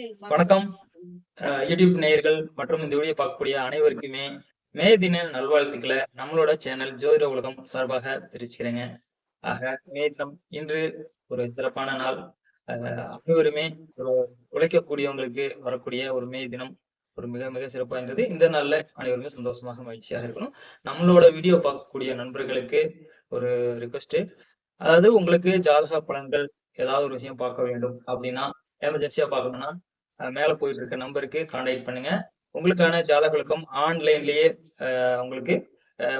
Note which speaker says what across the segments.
Speaker 1: வணக்கம். யூடியூப் நேயர்கள் மற்றும் இந்த வீடியோ பார்க்கக்கூடிய அனைவருக்குமே மே தின நல்வாழ்த்துக்களை நம்மளோட சேனல் ஜோதிட உலகம் சார்பாக தெரிவிச்சுக்கிறேங்க. ஆக மே தினம் இன்று ஒரு சிறப்பான நாள். அனைவருமே ஒரு உழைக்கக்கூடியவங்களுக்கு வரக்கூடிய ஒரு மே தினம் ஒரு மிக மிக சிறப்பா இருந்தது. இந்த நாள்ல அனைவருமே சந்தோஷமாக மகிழ்ச்சியாக இருக்கணும். நம்மளோட வீடியோ பார்க்கக்கூடிய நண்பர்களுக்கு ஒரு ரிக்வஸ்ட் அதாவது உங்களுக்கு ஜாதக பலன்கள் ஏதாவது ஒரு விஷயம் பார்க்க வேண்டும் அப்படின்னா எமர்ஜென்சியா பார்க்கணும்னா மேல போயிட்டு இருக்க நம்பருக்கு கான்டாக்ட் பண்ணுங்க. உங்களுக்கான ஜாதக விளக்கம் ஆன்லைன்லயே உங்களுக்கு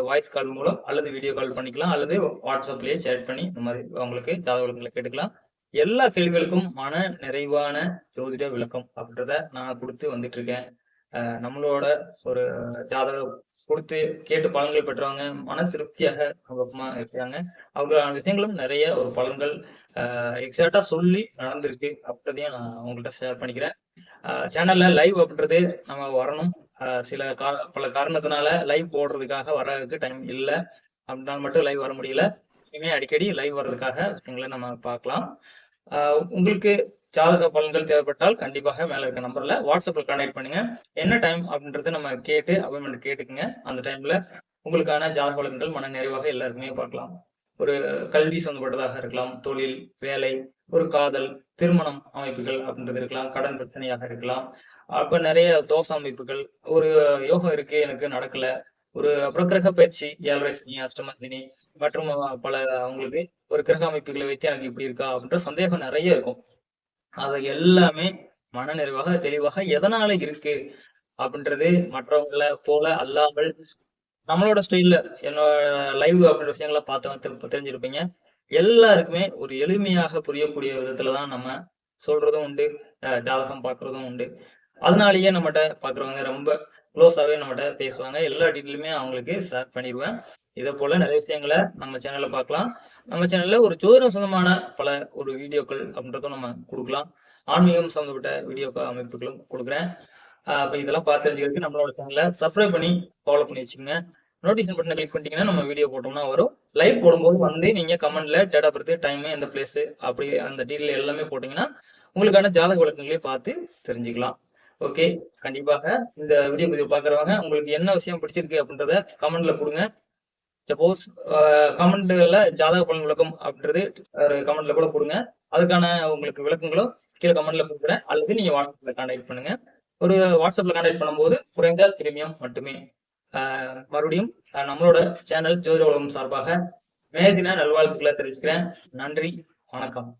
Speaker 1: வாய்ஸ் கால் மூலம் அல்லது வீடியோ கால் பண்ணிக்கலாம். அல்லது வாட்ஸ்அப்லயே சேட் பண்ணி இந்த மாதிரி உங்களுக்கு ஜாதக விளக்கங்களை கேட்டுக்கலாம். எல்லா கேள்விகளுக்கும் மன நிறைவான ஜோதிட விளக்கம் அப்படின்றத நான் கொடுத்து வந்துட்டு இருக்கேன் நம்மளோட ஒரு ஜாதகம் கொடுத்து கேட்டு பலன்கள் பெற்றவங்க மன திருப்தியாக சந்தோஷமா இருக்கிறாங்க. அவங்களான விஷயங்களும் நிறைய ஒரு பலன்கள் எக்ஸாக்டா சொல்லி நடந்திருக்கு அப்படின்றதையும் நான் உங்கள்கிட்ட ஷேர் பண்ணிக்கிறேன். சேனல்ல லைவ் அப்படின்றது நம்ம வரணும். சில கா பல காரணத்தினால லைவ் போடுறதுக்காக வர்றதுக்கு டைம் இல்லை. அப்படினால மட்டும் லைவ் வர முடியல. இனிமே அடிக்கடி லைவ் வர்றதுக்காக விஷயங்களை நம்ம பார்க்கலாம். உங்களுக்கு ஜாதக பலன்கள் தேவைப்பட்டால் கண்டிப்பாக மேல இருக்க நம்பர்ல வாட்ஸ்அப்ல கான்டாக்ட் பண்ணுங்க. என்ன டைம் அப்படின்றத நம்ம கேட்டு அப்பாயின்மெண்ட் கேட்டுக்குங்க. அந்த டைம்ல உங்களுக்கான ஜாதக பலன்கள் மன நிறைவாக எல்லாருக்குமே பார்க்கலாம். ஒரு கல்வி சம்பந்தப்பட்டதாக இருக்கலாம் தொழில் வேலை ஒரு காதல் திருமணம் அமைப்புகள் அப்படின்றது இருக்கலாம் கடன் பிரச்சனையாக இருக்கலாம். அப்ப நிறைய தோச அமைப்புகள் ஒரு யோகம் இருக்கு எனக்கு நடக்கல. ஒரு அப்புறம் கிரக பயிற்சி ஏழரை சனி அஷ்டமத்தினி மற்றும் பல அவங்களுக்கு ஒரு கிரக அமைப்புகளை வைத்து எனக்கு இப்படி இருக்கா அப்படின்ற சந்தேகம் நிறைய இருக்கும். அதை எல்லாமே மனநிறைவாக தெளிவாக எதனால இருக்கு அப்படின்றது மற்றவங்கள போல அல்லாமல் நம்மளோட ஸ்டைல்ல என்னோட லைவ் அப்படின்ற விஷயங்களை பார்த்தவங்க தெரிஞ்சிருப்பீங்க. எல்லாருக்குமே ஒரு எளிமையாக புரியக்கூடிய விதத்துல தான் நம்ம சொல்றதும் உண்டு ஜாதகம் பார்க்கறதும் உண்டு. அதனாலேயே நம்மகிட்ட பாக்குறவங்க ரொம்ப க்ளோஸாவே நம்மகிட்ட பேசுவாங்க. எல்லா டீட்டெயிலுமே அவங்களுக்கு ஷேர் பண்ணிடுவேன். இதே போல நிறைய விஷயங்களை நம்ம சேனல்ல பார்க்கலாம். நம்ம சேனல்ல ஒரு ஜோதிடம் சொந்தமான பல ஒரு வீடியோக்கள் அப்படின்றதும் நம்ம கொடுக்கலாம். ஆன்மீகம் சம்மந்தப்பட்ட வீடியோ அமைப்புகளும் கொடுக்குறேன். அப்போ இதெல்லாம் பார்த்து தெரிஞ்சுக்கிறதுக்கு நம்மளோட சேனலை சப்ஸ்கிரைப் பண்ணி ஃபாலோ பண்ணி வச்சுக்கோங்க. நோட்டிஃபிகேஷன் பட்டனை கிளிக் பண்ணிட்டீங்கன்னா நம்ம வீடியோ போட்டோம்னா வரும். லைவ் போடும்போது வந்து நீங்க கமெண்ட்ல டேட் ஆஃப் பர்த் டைம் எந்த பிளேஸ் அப்படி அந்த டீட்டெயில் எல்லாமே போட்டீங்கன்னா உங்களுக்கான ஜாதக விளக்கங்களையும் பார்த்து தெரிஞ்சுக்கலாம். ஓகே கண்டிப்பாக இந்த வீடியோ பதிவு பார்க்குறவங்க உங்களுக்கு என்ன விஷயம் பிடிச்சிருக்கு அப்படின்றத கமெண்ட்ல கொடுங்க. சப்போஸ் கமெண்ட்ல ஜாதக பலன் விளக்கம் அப்படின்றது கமெண்ட்ல கூட கொடுங்க. அதுக்கான உங்களுக்கு விளக்கங்களும் கீழே கமெண்ட்ல கொடுக்குறேன். அல்லது நீங்க வாட்ஸ்அப்ல கான்டாக்ட் பண்ணுங்க. ஒரு வாட்ஸ்அப்ல கான்டாக்ட் பண்ணும்போது குறைந்த பிரீமியம் மட்டுமே மறுபடியும் நம்மளோட சேனல் ஜோதிட உலகம் சார்பாக மேதின நல்வாழ்த்துக்களை தெரிவிச்சுக்கிறேன். நன்றி வணக்கம்.